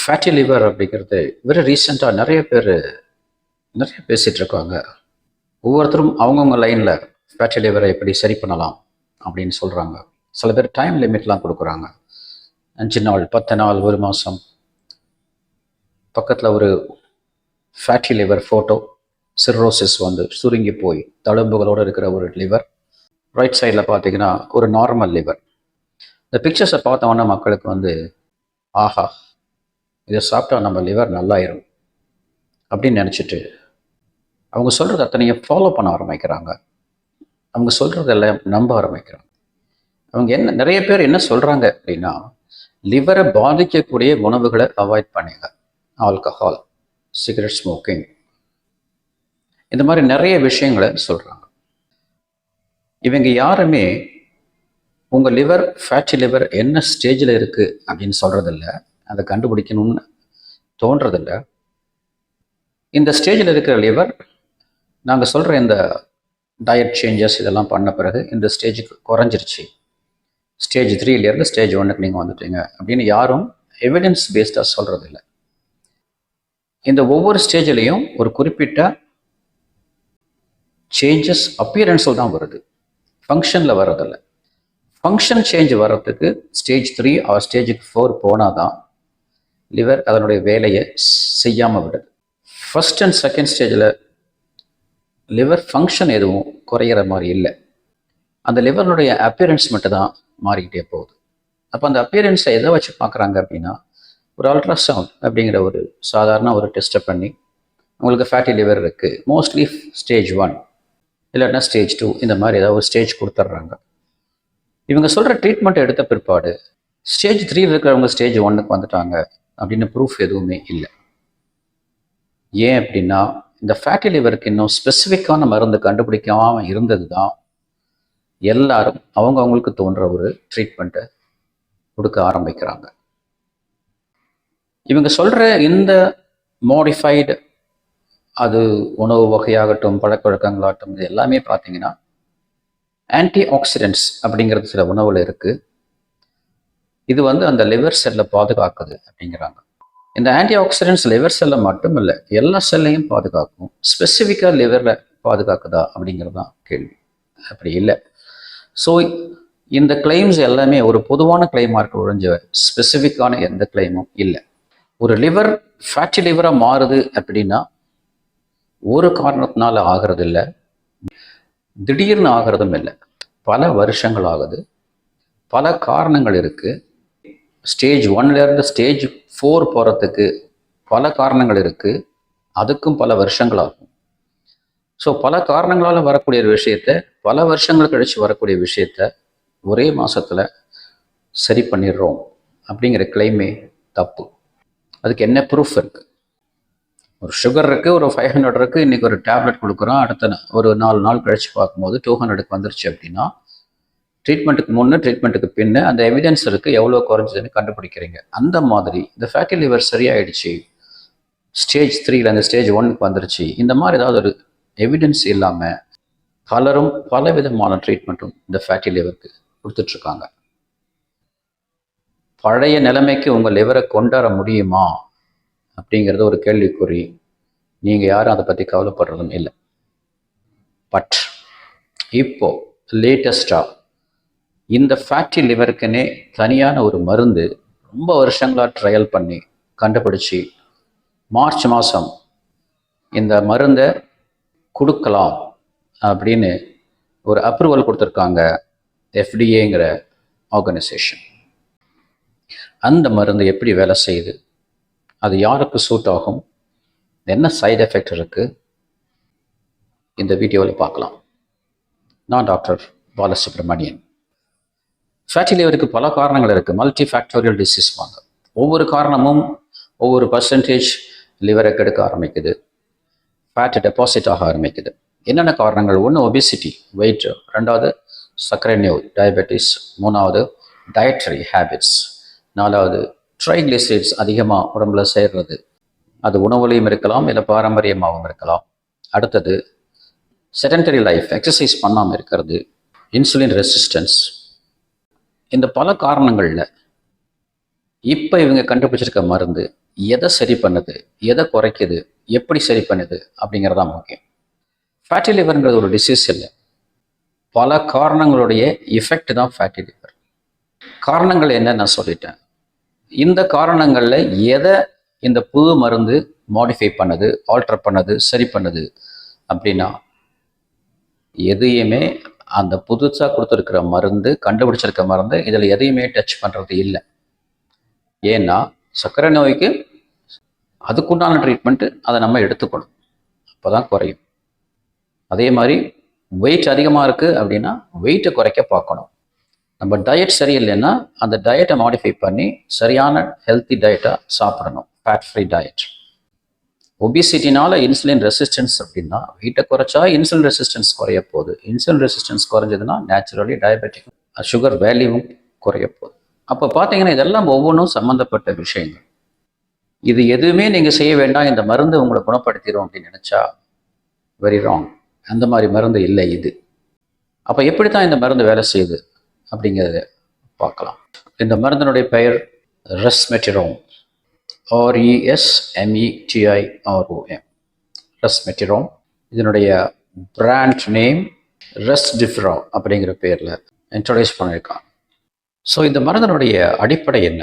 Fatty liver அப்படிங்கிறது very ரீசெண்டாக நிறைய பேர் நிறைய பேசிகிட்டு இருக்காங்க ஒவ்வொருத்தரும் அவங்கவுங்க லைனில் ஃபேட்டி லிவரை எப்படி சரி பண்ணலாம் அப்படின்னு சொல்கிறாங்க சில பேர் டைம் லிமிட்லாம் கொடுக்குறாங்க. அஞ்சு நாள் பத்து நாள் ஒரு மாதம் பக்கத்தில் ஒரு ஃபேட்டி லிவர் ஃபோட்டோ சிர்ரோசிஸ் வந்து சுருங்கி போய் தழும்புகளோடு இருக்கிற ஒரு லிவர் ரைட் சைடில் பார்த்தீங்கன்னா ஒரு நார்மல் லிவர் இந்த பிக்சர்ஸை பார்த்தவொன்னே மக்களுக்கு வந்து ஆஹா இதை சாப்பிட்டா நம்ம லிவர் நல்லாயிரும் அப்படின்னு நினச்சிட்டு அவங்க சொல்கிறது அத்தனையும் ஃபாலோ பண்ண ஆரம்பிக்கிறாங்க. அவங்க சொல்கிறதெல்லாம் நம்ப ஆரம்பிக்கிறாங்க. அவங்க என்ன நிறைய பேர் என்ன சொல்கிறாங்க அப்படின்னா லிவரை பாதிக்கக்கூடிய உணவுகளை அவாய்ட் பண்ணுங்க. ஆல்கஹால் சிகரெட் ஸ்மோக்கிங் இந்த மாதிரி நிறைய விஷயங்களை சொல்கிறாங்க இவங்க யாருமே உங்கள் லிவர் ஃபேட்டி லிவர் என்ன ஸ்டேஜில் இருக்குது அப்படின்னு சொல்கிறதில்ல அதை கண்டுபிடிக்கணும்னு தோன்றதில்லை. இந்த ஸ்டேஜில் இருக்கிற லிவர் நாங்கள் சொல்கிற இந்த டயட் சேஞ்சஸ் இதெல்லாம் பண்ண பிறகு இந்த ஸ்டேஜுக்கு குறைஞ்சிருச்சு. ஸ்டேஜ் த்ரீலேருந்து ஸ்டேஜ் ஒன்றுக்கு நீங்கள் வந்துட்டீங்க. அப்படின்னு யாரும் எவிடன்ஸ் பேஸ்டாக சொல்கிறதில்ல இந்த ஒவ்வொரு ஸ்டேஜ்லேயும் ஒரு குறிப்பிட்ட சேஞ்சஸ் அப்பியரன்ஸில் தான் வருது. ஃபங்க்ஷனில் வர்றதில்ல. ஃபங்க்ஷன் சேஞ்ச் வர்றதுக்கு ஸ்டேஜ் த்ரீ ஆர் ஸ்டேஜுக்கு ஃபோர் போனால் தான் லிவர் அதனுடைய வேலையை செய்யாமல் விடுது. ஃபஸ்ட் அண்ட் செகண்ட் ஸ்டேஜில் லிவர் ஃபங்க்ஷன் எதுவும் குறையிற மாதிரி இல்லை. அந்த லிவருடைய அப்பியரன்ஸ் மட்டும் தான் மாறிக்கிட்டே போகுது. அப்போ அந்த அப்பியரன்ஸை எதை வச்சு பார்க்குறாங்க அப்படின்னா ஒரு அல்ட்ராசவுண்ட் அப்படிங்கிற ஒரு சாதாரண ஒரு டெஸ்ட்டை பண்ணி உங்களுக்கு ஃபேட்டி லிவர் இருக்குது மோஸ்ட்லி ஸ்டேஜ் ஒன் இல்லைன்னா ஸ்டேஜ் டூ இந்த மாதிரி ஏதாவது ஒரு ஸ்டேஜ் கொடுத்துட்றாங்க. இவங்க சொல்கிற ட்ரீட்மெண்ட் எடுத்த பிற்பாடு ஸ்டேஜ் த்ரீ இருக்கிறவங்க ஸ்டேஜ் ஒன்னுக்கு வந்துட்டாங்க. அப்படின்னு ப்ரூஃப் எதுவுமே இல்லை. ஏன் அப்படின்னா இந்த ஃபேட்டி லிவருக்கு இன்னும் ஸ்பெசிஃபிக்கான மருந்து கண்டுபிடிக்காம இருந்தது தான் எல்லாரும் அவங்க அவங்களுக்கு தோன்ற ஒரு ட்ரீட்மெண்ட்டை கொடுக்க ஆரம்பிக்கிறாங்க. இவங்க சொல்கிற இந்த மாடிஃபைடு அது உணவு வகையாகட்டும் பழக்க வழக்கங்களாகட்டும் இது எல்லாமே பார்த்தீங்கன்னா ஆன்டி ஆக்சிடென்ட்ஸ் அப்படிங்கிறது சில உணவில் இருக்குது இது வந்து அந்த லிவர் செல்லை பாதுகாக்குது அப்படிங்கிறாங்க. இந்த ஆன்டி ஆக்சிடென்ட்ஸ் லிவர் செல்லை மட்டும் இல்லை எல்லா செல்லையும் பாதுகாக்கும். ஸ்பெசிஃபிக்காக லிவரில் பாதுகாக்குதா அப்படிங்கிறது தான் கேள்வி. அப்படி இல்லை. ஸோ இந்த கிளைம்ஸ் எல்லாமே ஒரு பொதுவான கிளைமாக இருக்க ஒழிஞ்ச ஸ்பெசிஃபிக்கான எந்த கிளைமும் இல்லை. ஒரு லிவர் ஃபேட்டி லிவராக மாறுது அப்படின்னா ஒரு காரணத்தினால ஆகிறது இல்லை திடீர்னு ஆகிறதும் இல்லை. பல வருஷங்கள் ஆகுது. பல காரணங்கள் இருக்குது ஸ்டேஜ் ஒன்லேருந்து ஸ்டேஜ் ஃபோர் போகிறதுக்கு பல காரணங்கள் இருக்குது அதுக்கும் பல வருஷங்கள் ஆகும் ஸோ பல காரணங்களால் வரக்கூடிய ஒரு விஷயத்த பல வருஷங்கள் கழித்து வரக்கூடிய விஷயத்த ஒரே மாதத்தில் சரி பண்ணிடுறோம். அப்படிங்கிற கிளைமே தப்பு. அதுக்கு என்ன ப்ரூஃப் இருக்குது ஒரு சுகர் இருக்குது ஒரு ஃபைவ் ஹண்ட்ரட் இருக்குது இன்றைக்கி ஒரு டேப்லெட் கொடுக்குறோம் அடுத்த ஒரு நாலு நாள் கழித்து பார்க்கும்போது டூ ஹண்ட்ரடுக்கு வந்துருச்சு அப்படின்னா ட்ரீட்மெண்ட்டுக்கு முன்னே ட்ரீட்மெண்ட்டுக்கு பின்ன அந்த எவிடன்ஸ் இருக்குது எவ்வளோ குறைஞ்சதுன்னு கண்டுபிடிக்கிறீங்க. அந்த மாதிரி இந்த ஃபேட்டி லிவர் சரியாயிடுச்சு. ஸ்டேஜ் த்ரீல அந்த ஸ்டேஜ் ஒன்னுக்கு வந்துருச்சு. இந்த மாதிரி ஏதாவது ஒரு எவிடன்ஸ் இல்லாமல் பலரும் பல விதமான ட்ரீட்மெண்ட்டும் இந்த ஃபேட்டி லிவருக்கு கொடுத்துட்ருக்காங்க. பழைய நிலைமைக்கு உங்கள் லிவரை கொண்டாட முடியுமா? அப்படிங்கிறது ஒரு கேள்விக்குறி. நீங்கள் யாரும் அதை பற்றி கவலைப்படுறதும் இல்லை. பட் இப்போ லேட்டஸ்டாக இந்த ஃபேட்டி லிவருக்குன்னே தனியான ஒரு மருந்து ரொம்ப வருஷங்களாக ட்ரையல் பண்ணி கண்டுபிடிச்சி மார்ச் மாதம் இந்த மருந்தை கொடுக்கலாம் அப்படின்னு ஒரு அப்ரூவல் கொடுத்துருக்காங்க எஃப்டிஏங்கிற ஆர்கனைசேஷன் அந்த மருந்து எப்படி வேலை செய்யுது? அது யாருக்கு சூட் ஆகும்? என்ன சைடு எஃபெக்ட் இருக்குது இந்த வீடியோவில் பார்க்கலாம். நான் டாக்டர் பாலசுப்ரமணியன். ஃபேட்டி லிவருக்கு பல காரணங்கள் இருக்குது மல்டி ஃபேக்டோரியல் டிசீஸ் வாங்க. ஒவ்வொரு காரணமும் ஒவ்வொரு பர்சன்டேஜ் லிவரை கெடுக்க ஆரம்பிக்குது. ஃபேட் டெபாசிட் ஆக ஆரம்பிக்குது. என்னென்ன காரணங்கள்? ஒன்று ஒபிசிட்டி வெயிட் ரெண்டாவது சர்க்கரை நோய் டயபெட்டிஸ் மூணாவது டயட்ரி ஹேபிட்ஸ் நாலாவது ட்ரைக்ளிசைட்ஸ் அதிகமாக உடம்புல சேர்றது. அது உணவுலையும் இருக்கலாம் இல்லை பாரம்பரியமாகவும் இருக்கலாம். அடுத்தது செடன்டரி லைஃப் எக்ஸசைஸ் பண்ணாமல் இருக்கிறது. இன்சுலின் ரெசிஸ்டன்ஸ் இந்த பல காரணங்களில் இப்போ இவங்க கண்டுபிடிச்சிருக்க மருந்து எதை சரி பண்ணுது எதை குறைக்குது எப்படி சரி பண்ணுது அப்படிங்கிறதா முக்கியம். ஃபேட்டி லிவருங்கிறது ஒரு டிசீஸ் இல்லை. பல காரணங்களுடைய எஃபெக்ட் தான் ஃபேட்டி லிவர் காரணங்கள் என்ன நான் சொல்லிட்டேன். இந்த காரணங்களில் எதை இந்த புது மருந்து மாடிஃபை பண்ணுது ஆல்டர் பண்ணுது சரி பண்ணுது அப்படின்னா எதையுமே அந்த புதுசாக கொடுத்துருக்கிற மருந்து கண்டுபிடிச்சிருக்க மருந்து இதில் எதையுமே டச் பண்ணுறது இல்லை. ஏன்னா சர்க்கரை நோய்க்கு அதுக்குண்டான ட்ரீட்மெண்ட்டு அதை நம்ம எடுத்துக்கணும். அப்போ தான் குறையும். அதே மாதிரி வெயிட் அதிகமாக இருக்குது அப்படின்னா வெயிட்டை குறைக்க பார்க்கணும். நம்ம டயட் சரியில்லைன்னா அந்த டயட்டை மாடிஃபை பண்ணி சரியான ஹெல்த்தி டயட்டாக சாப்பிடணும். ஃபேட் ஃப்ரீ டயட் ஒபிசிட்டினால இன்சுலின் ரெசிஸ்டன்ஸ் அப்படின்னா வெயிட்டை குறைச்சா இன்சுலின் ரெசிஸ்டன்ஸ் குறைய போகுது. இன்சுலின் ரெசிஸ்டன்ஸ் குறைஞ்சதுன்னா நேச்சுரலி டயபெட்டிக் சுகர் வேல்யூவும் குறைய போகுது. அப்போ பார்த்தீங்கன்னா இதெல்லாம் ஒவ்வொன்றும் சம்மந்தப்பட்ட விஷயங்கள். இது எதுவுமே நீங்கள் செய்ய வேண்டாம் இந்த மருந்து உங்களை குணப்படுத்திடும் அப்படின்னு நினச்சா வெரி ராங் அந்த மாதிரி மருந்து இல்லை இது. அப்போ எப்படி தான் இந்த மருந்து வேலை செய்யுது அப்படிங்கிறத பார்க்கலாம். இந்த மருந்தினுடைய பெயர் ரெஸ்மெட்டிரோம் ஆர்இஎஸ்எம்இடிஐஆர்ஓஎம் ரெஸ்மெட்டிரோம் இதனுடைய பிராண்ட் நேம் ரெஸ் டிஃப்ரா அப்படிங்கிற பேரில் இன்ட்ரடியூஸ் பண்ணியிருக்கான். ஸோ இந்த மருந்தினுடைய அடிப்படை என்ன?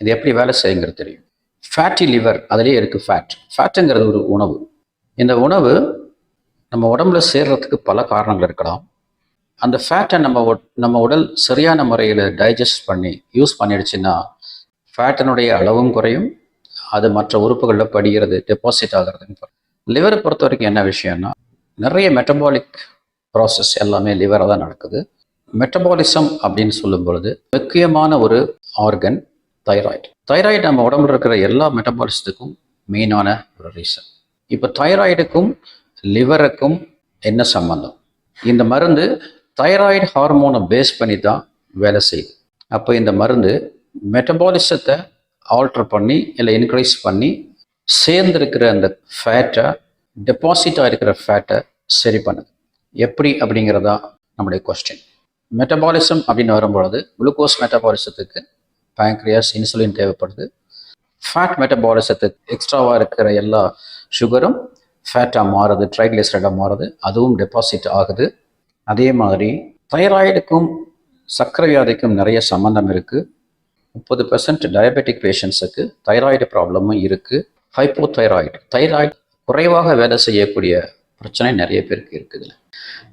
இது எப்படி வேலை செய்யுங்கிறது தெரியும். ஃபேட்டி லிவர் அதிலே இருக்குது ஃபேட் ஃபேட்டுங்கிறது ஒரு உணவு. இந்த உணவு நம்ம உடம்புல சேர்றதுக்கு பல காரணங்கள் இருக்கலாம். அந்த ஃபேட்டை நம்ம நம்ம உடல் சரியான முறையில் டைஜஸ்ட் பண்ணி யூஸ் பண்ணிடுச்சுன்னா ஃபேட்டினுடைய அளவும் குறையும். அது மற்ற உறுப்புகளில் படிகிறது டெபாசிட் ஆகிறதுன்னு லிவரை பொறுத்த வரைக்கும் என்ன விஷயம்னா நிறைய மெட்டபாலிக் ப்ராசஸ் எல்லாமே லிவராக தான் நடக்குது. மெட்டபாலிசம் அப்படின்னு சொல்லும் பொழுது முக்கியமான ஒரு ஆர்கன் தைராய்டு தைராய்டு நம்ம உடம்புல இருக்கிற எல்லா மெட்டபாலிசத்துக்கும் மெயினான ஒரு ரீசன் இப்போ தைராய்டுக்கும் லிவருக்கும் என்ன சம்பந்தம்? இந்த மருந்து தைராய்டு ஹார்மோனை பேஸ் பண்ணி தான் வேலை செய்யுது. அப்போ இந்த மருந்து மெட்டபாலிசத்தை ஆல்டர் பண்ணி இல்லை இன்க்ரீஸ் பண்ணி சேர்ந்திருக்கிற அந்த ஃபேட்டை டெபாசிட்டாக இருக்கிற ஃபேட்டை சரி பண்ணுது. எப்படி அப்படிங்கிறதா நம்முடைய கொஸ்டின் மெட்டபாலிசம் அப்படின்னு வரும்பொழுது குளுக்கோஸ் மெட்டபாலிசத்துக்கு பேங்க்ரியாஸ் இன்சுலின் தேவைப்படுது. ஃபேட் மெட்டபாலிசத்துக்கு எக்ஸ்ட்ராவாக இருக்கிற எல்லா சுகரும் ஃபேட்டாக மாறுது ட்ரைக்ளிசரைடாக மாறுது அதுவும் டெபாசிட் ஆகுது. அதே மாதிரி தைராய்டுக்கும் சர்க்கரை வியாதிக்கும் நிறைய சம்மந்தம் இருக்குது முப்பது பெர்சன்ட் டயபெட்டிக் பேஷண்ட்ஸுக்கு தைராய்டு ப்ராப்ளமும் இருக்குது ஹைப்போதைராய்டு தைராய்டு குறைவாக வேலை செய்யக்கூடிய பிரச்சனை நிறைய பேருக்கு இருக்குது.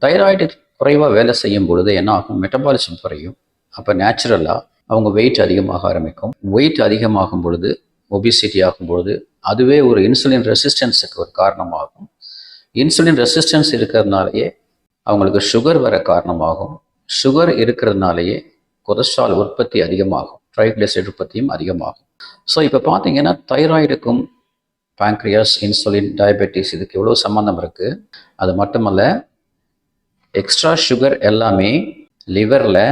தைராய்டு குறைவாக வேலை செய்யும் பொழுது என்ன ஆகும்? மெட்டபாலிசம் குறையும். அப்போ நேச்சுரலாக அவங்க வெயிட் அதிகமாக ஆரம்பிக்கும். வெயிட் அதிகமாகும் பொழுது ஒபிசிட்டி ஆகும் பொழுது அதுவே ஒரு இன்சுலின் ரெசிஸ்டன்ஸுக்கு ஒரு காரணமாகும். இன்சுலின் ரெசிஸ்டன்ஸ் இருக்கிறதுனாலயே அவங்களுக்கு சுகர் வர காரணமாகும். சுகர் இருக்கிறதுனாலேயே கொலஸ்ட்ரால் உற்பத்தி அதிகமாகும். ட்ரைக்ளிசரைட் உற்பத்தியும் அதிகமாகும். ஸோ இப்போ பார்த்தீங்கன்னா தைராய்டுக்கும் பேங்க்ரியாஸ் இன்சுலின் டயபெட்டிஸ் இதுக்கு எவ்வளோ சம்மந்தம் இருக்குது அது மட்டுமல்ல எக்ஸ்ட்ரா சுகர் எல்லாமே லிவரில்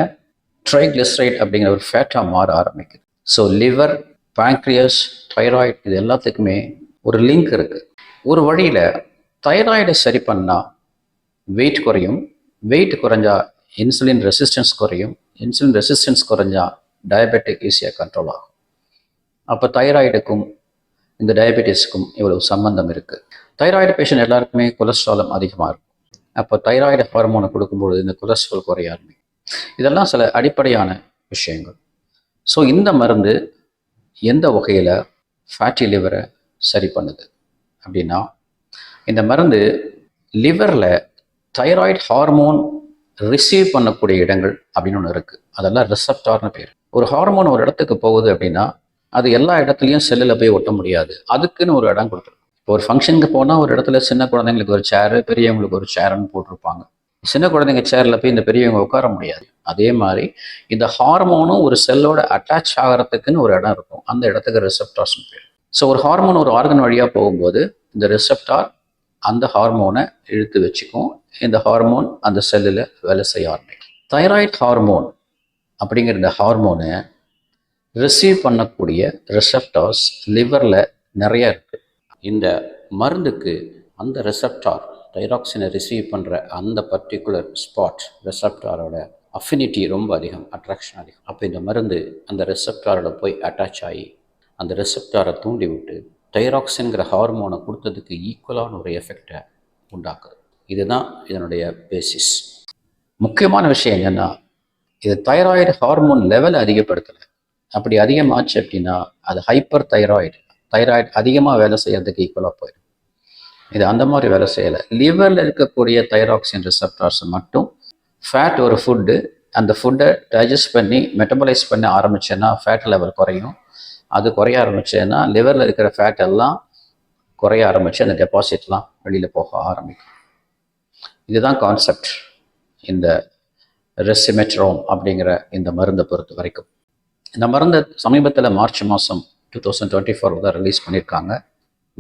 ட்ரைக்ளிசரைட் அப்படிங்கிற ஒரு ஃபேட்டாக மாற ஆரம்பிக்குது. ஸோ லிவர் பேங்க்ரியஸ் தைராய்டு இது எல்லாத்துக்குமே ஒரு லிங்க் இருக்குது ஒரு வழியில் தைராய்டை சரி பண்ணால் வெயிட் குறையும். வெயிட் குறைஞ்சா இன்சுலின் ரெசிஸ்டன்ஸ் குறையும். இன்சுலின் ரெசிஸ்டன்ஸ் குறைஞ்சா டயபெட்டிக் ஈஸியாக கண்ட்ரோல் ஆகும். அப்போ தைராய்டுக்கும் இந்த டயபெட்டிஸ்க்கும் இவ்வளவு சம்பந்தம் இருக்குது தைராய்டு பேஷண்ட் எல்லாருக்குமே கொலஸ்ட்ராலும் அதிகமாக இருக்கும். அப்போ தைராய்டு ஹார்மோனை கொடுக்கும்பொழுது இந்த கொலஸ்ட்ரால் குறைய ஆரம்பிக்கும். இதெல்லாம் சில அடிப்படையான விஷயங்கள். ஸோ இந்த மருந்து எந்த வகையில் ஃபேட்டி லிவரை சரி பண்ணுது? அப்படின்னா இந்த மருந்து லிவரில் தைராய்டு ஹார்மோன் ரிசீவ் பண்ணக்கூடிய இடங்கள் அப்படின்னு ஒன்று இருக்குது அதெல்லாம் ரிசப்டார்னு பேர். ஒரு ஹார்மோன் ஒரு இடத்துக்கு போகுது அப்படின்னா அது எல்லா இடத்துலையும் செல்லில் போய் ஒட்ட முடியாது. அதுக்குன்னு ஒரு இடம் கொடுத்துரும். இப்போ ஒரு ஃபங்க்ஷனுக்கு போனால் ஒரு இடத்துல சின்ன குழந்தைங்களுக்கு ஒரு சேரு பெரியவங்களுக்கு ஒரு சேருன்னு போட்டிருப்பாங்க. சின்ன குழந்தைங்க சேரில் போய் இந்த பெரியவங்க உட்கார முடியாது. அதே மாதிரி இந்த ஹார்மோனும் ஒரு செல்லோட அட்டாச் ஆகிறதுக்குன்னு ஒரு இடம் இருக்கும். அந்த இடத்துக்கு ரிசப்டார்ஸ்னு பேர். ஸோ ஒரு ஹார்மோன் ஒரு ஆர்கன் வழியாக போகும்போது இந்த ரிசப்டார் அந்த ஹார்மோனை இழுத்து வச்சுக்கும். இந்த ஹார்மோன் அந்த செல்லில் வேலை செய்ய ஆரம்பிக்கும். தைராய்டு ஹார்மோன் அப்படிங்கிற இந்த ஹார்மோனை ரிசீவ் பண்ணக்கூடிய ரிசப்டார்ஸ் லிவரில் நிறைய இருக்குது இந்த மருந்துக்கு அந்த ரிசப்டார் தைராக்சினை ரிசீவ் பண்ணுற அந்த பர்டிகுலர் ஸ்பாட் ரிசப்டாரோட அஃபினிட்டி ரொம்ப அதிகம் அட்ராக்ஷன் அதிகம். அப்போ இந்த மருந்து அந்த ரிசப்டாரோட போய் அட்டாச் ஆகி அந்த ரிசப்டாரை தூண்டி விட்டு தைராக்சின்கிற ஹார்மோனை கொடுத்ததுக்கு ஈக்குவலான ஒரு எஃபெக்டை உண்டாக்குது. இதுதான் இதனுடைய பேசிஸ் முக்கியமான விஷயம் என்னென்னா இது தைராய்டு ஹார்மோன் லெவலை அதிகப்படுத்தலை. அப்படி அதிகமாச்சு அப்படின்னா அது ஹைப்பர் தைராய்டு தைராய்டு அதிகமாக வேலை செய்யறதுக்கு ஈக்குவலாக போயிடும். இது அந்த மாதிரி வேலை செய்யலை. லிவரில் இருக்கக்கூடிய தைராக்சின் ரிசப்டார்ஸ் மட்டும் ஃபேட் ஒரு ஃபுட்டு அந்த ஃபுட்டை டைஜஸ்ட் பண்ணி மெட்டபலைஸ் பண்ண ஆரம்பிச்சேன்னா ஃபேட் லெவல் குறையும். அது குறைய ஆரம்பிச்சேன்னா லிவரில் இருக்கிற ஃபேட் எல்லாம் குறைய ஆரம்பிச்சு அந்த டெபாசிட்லாம் வெளியில் போக ஆரம்பிக்கும். இதுதான் கான்செப்ட் இந்த ரெசிமெட்ரோன் அப்படிங்கிற இந்த மருந்தை பொறுத்த வரைக்கும். இந்த மருந்தை சமீபத்தில் மார்ச் மாதம் டூ தௌசண்ட் டுவெண்ட்டி ஃபோர் தான் ரிலீஸ் பண்ணியிருக்காங்க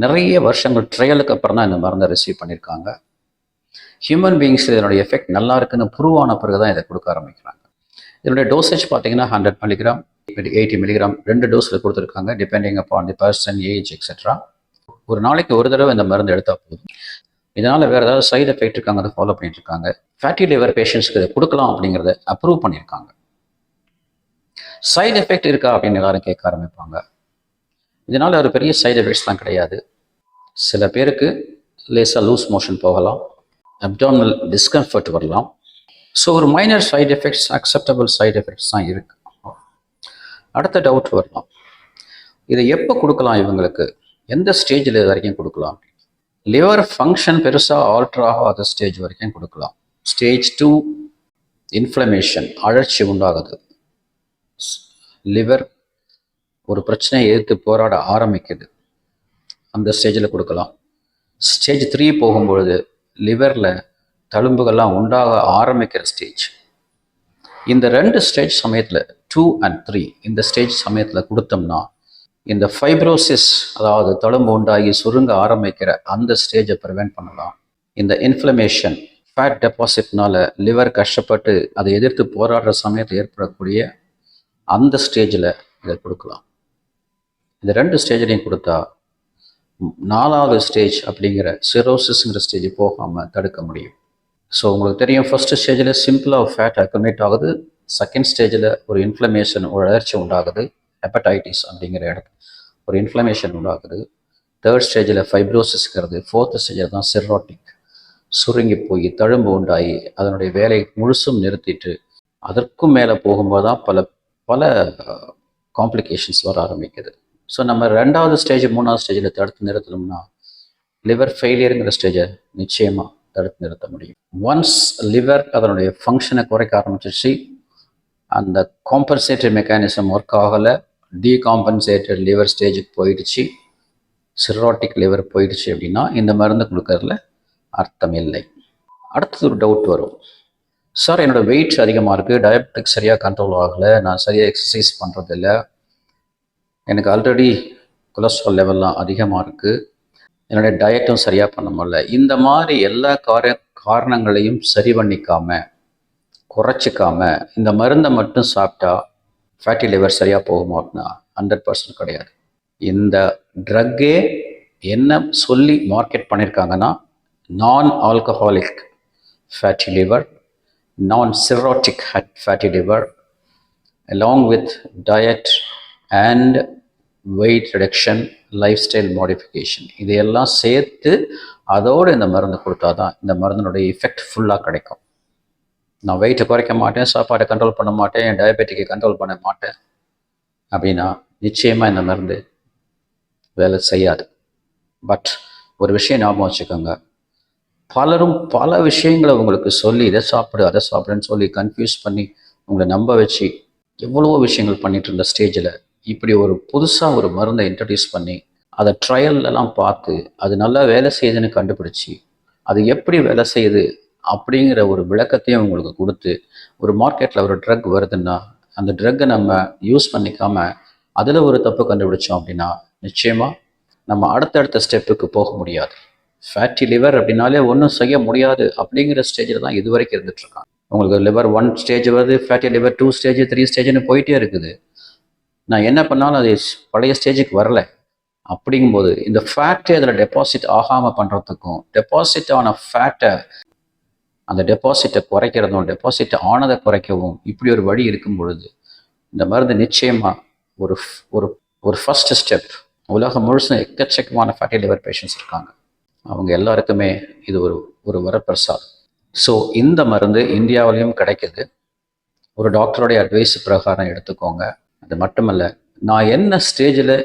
நிறைய வருஷங்கள் ட்ரையலுக்கு அப்புறம் தான் இந்த மருந்தை ரிசீவ் பண்ணியிருக்காங்க ஹியூமன் பீயிங்ஸில் இதனுடைய எஃபெக்ட் நல்லா இருக்குன்னு ப்ரூவ் ஆன பிறகு தான் இதை கொடுக்க ஆரம்பிக்கிறாங்க. இதனுடைய டோசேஜ் பார்த்தீங்கன்னா ஹண்ட்ரட் மில்லிகிராம் எயிட்டி மில்லிகிராம் ரெண்டு டோஸில் கொடுத்துருக்காங்க depending upon the person age etcetera ஒரு நாளைக்கு ஒரு தடவை இந்த மருந்து எடுத்தால் போதும். இதனால் வேறு ஏதாவது சைடு எஃபெக்ட் இருக்காங்க அதை ஃபாலோ பண்ணிட்டு இருக்காங்க. ஃபேட்டி லிவர் பேஷண்ட்ஸ்க்கு இதை கொடுக்கலாம் அப்படிங்கிறத அப்ரூவ் பண்ணியிருக்காங்க. சைடு எஃபெக்ட் இருக்கா அப்படின்னு எல்லாரும் கேட்க ஆரம்பிப்பாங்க. இதனால் ஒரு பெரிய சைடு எஃபெக்ட்ஸ்லாம் கிடையாது. சில பேருக்கு லேசாக லூஸ் மோஷன் போகலாம். அப்டாமினல் டிஸ்கம்ஃபர்ட் வரலாம். ஸோ ஒரு minor side effects acceptable side effects தான் இருக்கு. அடுத்த டவுட் வரலாம். இதை எப்போ கொடுக்கலாம் இவங்களுக்கு? எந்த ஸ்டேஜில் இது வரைக்கும் கொடுக்கலாம்? லிவர் ஃபங்க்ஷன் பெருசாக ஆல்டர் ஆகாத ஸ்டேஜ் வரைக்கும் கொடுக்கலாம். ஸ்டேஜ் டூ இன்ஃப்ளமேஷன் அழற்சி உண்டாகுது. லிவர் ஒரு பிரச்சனையை எதிர்த்து போராட ஆரம்பிக்குது. அந்த ஸ்டேஜில் கொடுக்கலாம். ஸ்டேஜ் த்ரீ போகும்பொழுது லிவரில் தழும்புகள்லாம் உண்டாக ஆரம்பிக்கிற ஸ்டேஜ் இந்த ரெண்டு ஸ்டேஜ் சமயத்தில் டூ அண்ட் த்ரீ இந்த ஸ்டேஜ் சமயத்தில் கொடுத்தோம்னா இந்த ஃபைப்ரோசிஸ் அதாவது தழும்பு உண்டாகி சுருங்க ஆரம்பிக்கிற அந்த ஸ்டேஜை ப்ரிவெண்ட் பண்ணலாம். இந்த இன்ஃப்ளமேஷன் ஃபேட் டெபாசிட்னால லிவர் கஷ்டப்பட்டு அதை எதிர்த்து போராடுற சமயத்தில் ஏற்படக்கூடிய அந்த ஸ்டேஜில் இதை கொடுக்கலாம். இந்த ரெண்டு ஸ்டேஜ்லையும் கொடுத்தா நாலாவது ஸ்டேஜ் அப்படிங்கிற சிரோசிஸ்ங்கிற ஸ்டேஜ் போகாமல் தடுக்க முடியும். ஸோ உங்களுக்கு தெரியும் ஃபர்ஸ்ட் ஸ்டேஜில் சிம்பிளாக ஃபேட் அக்குமேட் ஆகுது. செகண்ட் ஸ்டேஜில் ஒரு இன்ஃப்ளமேஷன் ஒரு அழற்சி உண்டாகுது. ஹெப்படைட்டிஸ் அப்படிங்கிற இடத்து ஒரு இன்ஃப்ளமேஷன் உண்டாகுது தேர்ட் ஸ்டேஜில் ஃபைப்ரோசிஸ்ங்கிறது ஃபோர்த் ஸ்டேஜில் தான் சிரோட்டிக் சுருங்கி போய் தழும்பு உண்டாகி அதனுடைய வேலையை முழுசும் நிறுத்திட்டு அதற்கும் மேலே போகும்போது தான் பல பல காம்ப்ளிகேஷன்ஸ் வர ஆரம்பிக்குது. ஸோ நம்ம ரெண்டாவது ஸ்டேஜ் மூணாவது ஸ்டேஜில் தடுத்து நிறுத்தணும்னா லிவர் ஃபெயிலியருங்கிற ஸ்டேஜை நிச்சயமாக தடுத்து நிறுத்த முடியும். ஒன்ஸ் லிவர் அதனுடைய ஃபங்க்ஷனை குறைக்க ஆரம்பிச்சிருச்சு அந்த காம்பன்சேட்டரி மெக்கானிசம் ஒர்க் ஆகலை. டீகாம்பன்சேட்டட் லிவர் ஸ்டேஜுக்கு போயிடுச்சு. சிரோட்டிக் லிவர் போயிடுச்சு அப்படின்னா இந்த மருந்து கொடுக்கறதுல அர்த்தம் இல்லை. அடுத்தது ஒரு டவுட் வரும். சார் என்னோட வெயிட் அதிகமாக இருக்குது டயபெட்டிக் சரியாக கண்ட்ரோல் ஆகலை. நான் சரியாக எக்ஸசைஸ் பண்ணுறதில்ல எனக்கு ஆல்ரெடி கொலஸ்ட்ரால் லெவல்லாம் அதிகமாக இருக்குது என்னுடைய டயட்டும் சரியாக பண்ண முடியல. இந்த மாதிரி எல்லா கார காரணங்களையும் சரி பண்ணிக்காமல் குறைச்சிக்காம இந்த மருந்தை மட்டும் சாப்பிட்டா ஃபேட்டி லிவர் சரியாக போகுமா அப்படின்னா ஹண்ட்ரட் பர்சன்ட் கிடையாது. இந்த ட்ரக்கே என்ன சொல்லி மார்க்கெட் பண்ணியிருக்காங்கன்னா நான் alcoholic fatty liver non cirrhotic fatty liver along with diet and weight reduction life modification இதையெல்லாம் சேர்த்து அதோடு இந்த மருந்து கொடுத்தா தான் இந்த மருந்தினுடைய எஃபெக்ட் ஃபுல்லாக கிடைக்கும். நான் வெயிட்டை குறைக்க மாட்டேன் சாப்பாடை கண்ட்ரோல் பண்ண மாட்டேன் என் டயபெட்டிக்கை கண்ட்ரோல் பண்ண மாட்டேன். அப்படின்னா நிச்சயமாக இந்த மருந்து வேலை செய்யாது. பட் ஒரு விஷயம் ஞாபகம் வச்சுக்கோங்க. பலரும் பல விஷயங்களை உங்களுக்கு சொல்லி இதை சாப்பிடு அதை சாப்பிடுன்னு சொல்லி கன்ஃபியூஸ் பண்ணி உங்களை நம்ப வச்சு எவ்வளவோ விஷயங்கள் பண்ணிட்டு இருந்த ஸ்டேஜில் இப்படி ஒரு புதுசாக ஒரு மருந்தை இன்ட்ரடியூஸ் பண்ணி அதை ட்ரையல்லாம் பார்த்து அது நல்லா வேலை செய்யுதுன்னு கண்டுபிடிச்சி அது எப்படி வேலை செய்யுது அப்படிங்கிற ஒரு விளக்கத்தையும் உங்களுக்கு கொடுத்து ஒரு மார்க்கெட்டில் ஒரு ட்ரக் வருதுன்னா அந்த ட்ரக்கை நம்ம யூஸ் பண்ணிக்காம அதில் ஒரு தப்பு கண்டுபிடிச்சோம் அப்படின்னா நிச்சயமாக நம்ம அடுத்தடுத்த ஸ்டெப்புக்கு போக முடியாது. ஃபேட்டி லிவர் அப்படின்னாலே ஒன்றும் செய்ய முடியாது அப்படிங்கிற ஸ்டேஜில் தான் இது வரைக்கும் இருந்துட்டுருக்கான் உங்களுக்கு லிவர் ஒன் ஸ்டேஜ் வருது fatty liver two stage three ஸ்டேஜ்னு போயிட்டே இருக்குது. நான் என்ன பண்ணாலும் அது பழைய ஸ்டேஜுக்கு வரல. அப்படிங்கும்போது இந்த ஃபேட்டை அதில் டெபாசிட் ஆகாமல் பண்ணுறதுக்கும் டெபாசிட் ஆன ஃபேட்டை அந்த டெபாசிட்டை குறைக்கிறதும் டெபாசிட் ஆனதை குறைக்கவும் இப்படி ஒரு வழி இருக்கும் பொழுது இந்த மருந்து நிச்சயமாக ஒரு ஒரு ஒரு ஃபர்ஸ்ட் ஸ்டெப் உலகம் முழுசும் எக்கச்சக்கமான ஃபேட்டி லிவர் பேஷண்ட்ஸ் இருக்காங்க. அவங்க எல்லாருக்குமே இது ஒரு ஒரு வரப்பிரசாதம். ஸோ இந்த மருந்து இந்தியாவிலையும் கிடைக்குது. ஒரு டாக்டருடைய அட்வைஸ் பிரகாரம் எடுத்துக்கோங்க. அது மட்டுமல்ல நான் என்ன ஸ்டேஜில்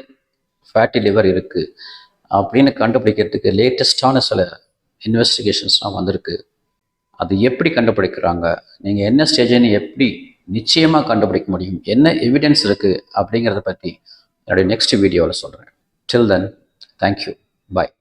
ஃபேட்டி லிவர் இருக்குது அப்படின்னு கண்டுபிடிக்கிறதுக்கு லேட்டஸ்டான சில இன்வெஸ்டிகேஷன்ஸ்லாம் வந்திருக்கு. அது எப்படி கண்டுபிடிக்கிறாங்க? நீங்கள் என்ன ஸ்டேஜ்னு எப்படி நிச்சயமாக கண்டுபிடிக்க முடியும்? என்ன எவிடன்ஸ் இருக்குது அப்படிங்கிறத பற்றி என்னுடைய நெக்ஸ்ட் வீடியோவில் சொல்கிறேன் டில் தென் தேங்க்யூ பாய்